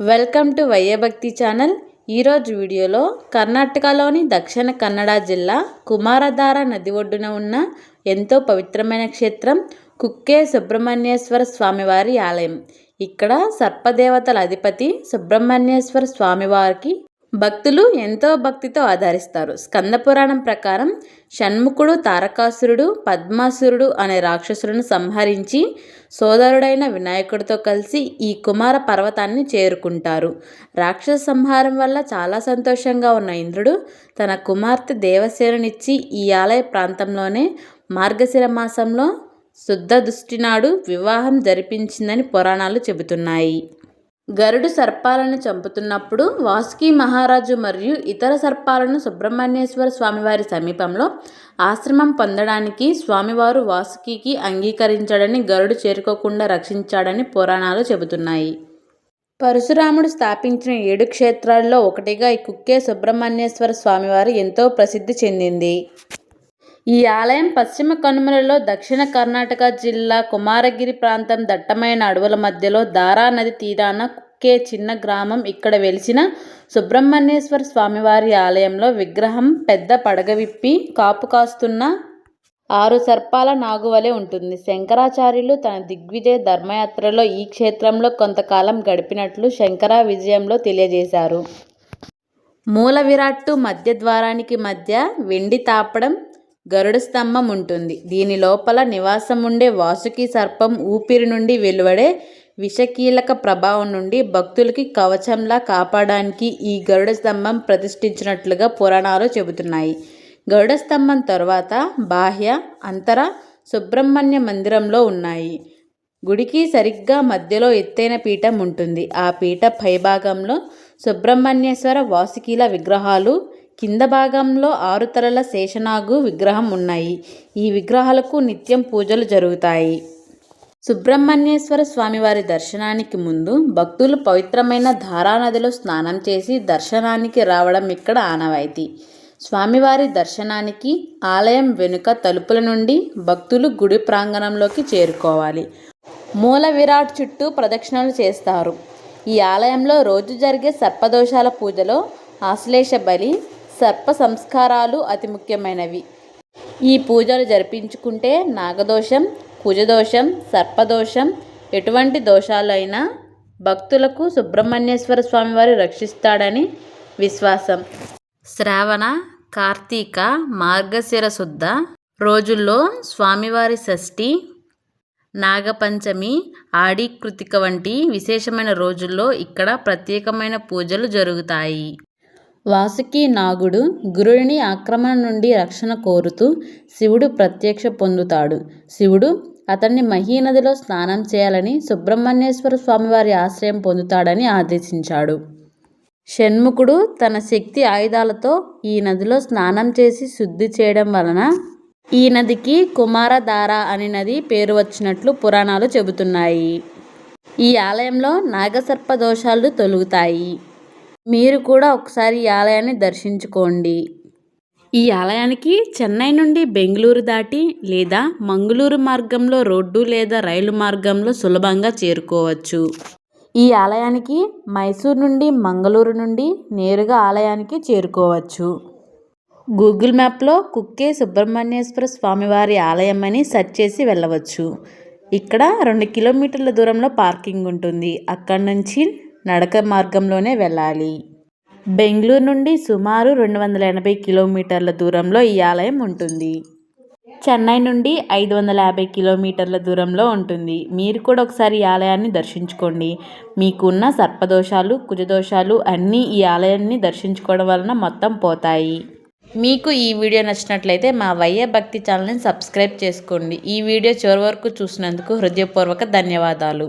Welcome to వయ్యభక్తి channel. ఈరోజు వీడియోలో కర్ణాటకలోని దక్షిణ కన్నడ జిల్లా కుమారధార నది ఒడ్డున ఉన్న ఎంతో పవిత్రమైన క్షేత్రం కుక్కే సుబ్రహ్మణ్యేశ్వర స్వామివారి ఆలయం. ఇక్కడ సర్పదేవతల అధిపతి సుబ్రహ్మణ్యేశ్వర స్వామివారికి భక్తులు ఎంతో భక్తితో ఆధారిస్తారు. స్కందపురాణం ప్రకారం షణ్ముఖుడు తారకాసురుడు పద్మాసురుడు అనే రాక్షసులను సంహరించి సోదరుడైన వినాయకుడితో కలిసి ఈ కుమార పర్వతాన్ని చేరుకుంటారు. రాక్షస సంహారం వల్ల చాలా సంతోషంగా ఉన్న ఇంద్రుడు తన కుమార్తె దేవసేననిచ్చి ఈ ఆలయ ప్రాంతంలోనే మార్గశిర మాసంలో శుద్ధ దృష్టి నాడు వివాహం జరిపించిందని పురాణాలు చెబుతున్నాయి. గరుడు సర్పాలను చంపుతున్నప్పుడు వాసుకి మహారాజు మరియు ఇతర సర్పాలను సుబ్రహ్మణ్యేశ్వర స్వామివారి సమీపంలో ఆశ్రమం పొందడానికి స్వామివారు వాసుకి అంగీకరించాడని గరుడు చేరుకోకుండా రక్షించాడని పురాణాలు చెబుతున్నాయి. పరశురాముడు స్థాపించిన ఏడు క్షేత్రాల్లో ఒకటిగా ఈ కుక్కే సుబ్రహ్మణ్యేశ్వర స్వామివారు ఎంతో ప్రసిద్ధి చెందింది. ఈ ఆలయం పశ్చిమ కనుమలలో దక్షిణ కర్ణాటక జిల్లా కుమారగిరి ప్రాంతం దట్టమైన అడవుల మధ్యలో దారా నది తీరాన కుక్కే చిన్న గ్రామం ఇక్కడ వెలిసిన సుబ్రహ్మణ్యేశ్వర స్వామివారి ఆలయంలో విగ్రహం పెద్ద పడగ విప్పి కాపు కాస్తున్న ఆరు సర్పాల నాగువలే ఉంటుంది. శంకరాచార్యులు తన దిగ్విజయ ధర్మయాత్రలో ఈ క్షేత్రంలో కొంతకాలం గడిపినట్లు శంకర విజయంలో తెలియజేశారు. మూల విరాట్టు మధ్య ద్వారానికి మధ్య వెండి తాపడం గరుడ స్తంభం ఉంటుంది. దీని లోపల నివాసం ఉండే వాసుకి సర్పం ఊపిరి నుండి వెలువడే విషకీలక ప్రభావం నుండి భక్తులకి కవచంలా కాపాడడానికి ఈ గరుడ స్తంభం ప్రతిష్ఠించినట్లుగా పురాణాలు చెబుతున్నాయి. గరుడ స్తంభం తర్వాత బాహ్య అంతర సుబ్రహ్మణ్య మందిరంలో ఉన్నాయి. గుడికి సరిగ్గా మధ్యలో ఎత్తైన పీఠం ఉంటుంది. ఆ పీఠ పైభాగంలో సుబ్రహ్మణ్యేశ్వర వాసుకీల విగ్రహాలు కింద భాగంలో ఆరు తరల శేషనాగు విగ్రహం ఉన్నాయి. ఈ విగ్రహాలకు నిత్యం పూజలు జరుగుతాయి. సుబ్రహ్మణ్యేశ్వర స్వామివారి దర్శనానికి ముందు భక్తులు పవిత్రమైన ధారానదిలో స్నానం చేసి దర్శనానికి రావడం ఇక్కడ ఆనవాయితీ. స్వామివారి దర్శనానికి ఆలయం వెనుక తలుపుల నుండి భక్తులు గుడి ప్రాంగణంలోకి చేరుకోవాలి. మూల విరాట్ చుట్టూ ప్రదక్షిణలు చేస్తారు. ఈ ఆలయంలో రోజు జరిగే సర్పదోషాల పూజలో ఆశ్లేష బలి సర్ప సంస్కారాలు అతి ముఖ్యమైనవి. ఈ పూజలు జరిపించుకుంటే నాగదోషం కుజదోషం సర్పదోషం ఎటువంటి దోషాలైనా భక్తులకు సుబ్రహ్మణ్యేశ్వర స్వామివారు రక్షిస్తాడని విశ్వాసం. శ్రావణ కార్తీక మార్గశిర శుద్ధ రోజుల్లో స్వామివారి షష్ఠి నాగపంచమి ఆడి కృతిక వంటి విశేషమైన రోజుల్లో ఇక్కడ ప్రత్యేకమైన పూజలు జరుగుతాయి. వాసుకి నాగుడు గురుడిని ఆక్రమణ నుండి రక్షణ కోరుతూ శివుడు ప్రత్యక్ష పొందుతాడు. శివుడు అతన్ని మహీనదిలో స్నానం చేయాలని సుబ్రహ్మణ్యేశ్వర స్వామివారి ఆశ్రయం పొందుతాడని ఆదేశించాడు. షణ్ముఖుడు తన శక్తి ఆయుధాలతో ఈ నదిలో స్నానం చేసి శుద్ధి చేయడం వలన ఈ నదికి కుమారధార అని నది పేరు వచ్చినట్లు పురాణాలు చెబుతున్నాయి. ఈ ఆలయంలో నాగసర్ప దోషాలు తొలుగుతాయి. మీరు కూడా ఒకసారి ఈ ఆలయాన్ని దర్శించుకోండి. ఈ ఆలయానికి చెన్నై నుండి బెంగళూరు దాటి లేదా మంగళూరు మార్గంలో రోడ్డు లేదా రైలు మార్గంలో సులభంగా చేరుకోవచ్చు. ఈ ఆలయానికి మైసూర్ నుండి మంగళూరు నుండి నేరుగా ఆలయానికి చేరుకోవచ్చు. గూగుల్ మ్యాప్లో కుక్కే సుబ్రహ్మణ్యేశ్వర స్వామివారి ఆలయం అని సెర్చ్ చేసి వెళ్ళవచ్చు. ఇక్కడ రెండు కిలోమీటర్ల దూరంలో పార్కింగ్ ఉంటుంది. అక్కడి నుంచి నడక మార్గంలోనే వెళ్ళాలి. బెంగళూరు నుండి సుమారు రెండు వందల ఎనభై కిలోమీటర్ల దూరంలో ఈ ఆలయం ఉంటుంది. చెన్నై నుండి ఐదు వందల యాభై కిలోమీటర్ల దూరంలో ఉంటుంది. మీరు కూడా ఒకసారి ఈ ఆలయాన్ని దర్శించుకోండి. మీకున్న సర్పదోషాలు కుజదోషాలు అన్నీ ఈ ఆలయాన్ని దర్శించుకోవడం వలన మొత్తం పోతాయి. మీకు ఈ వీడియో నచ్చినట్లయితే మా వయ్య భక్తి ఛానల్ని సబ్స్క్రైబ్ చేసుకోండి. ఈ వీడియో చివరి వరకు చూసినందుకు హృదయపూర్వక ధన్యవాదాలు.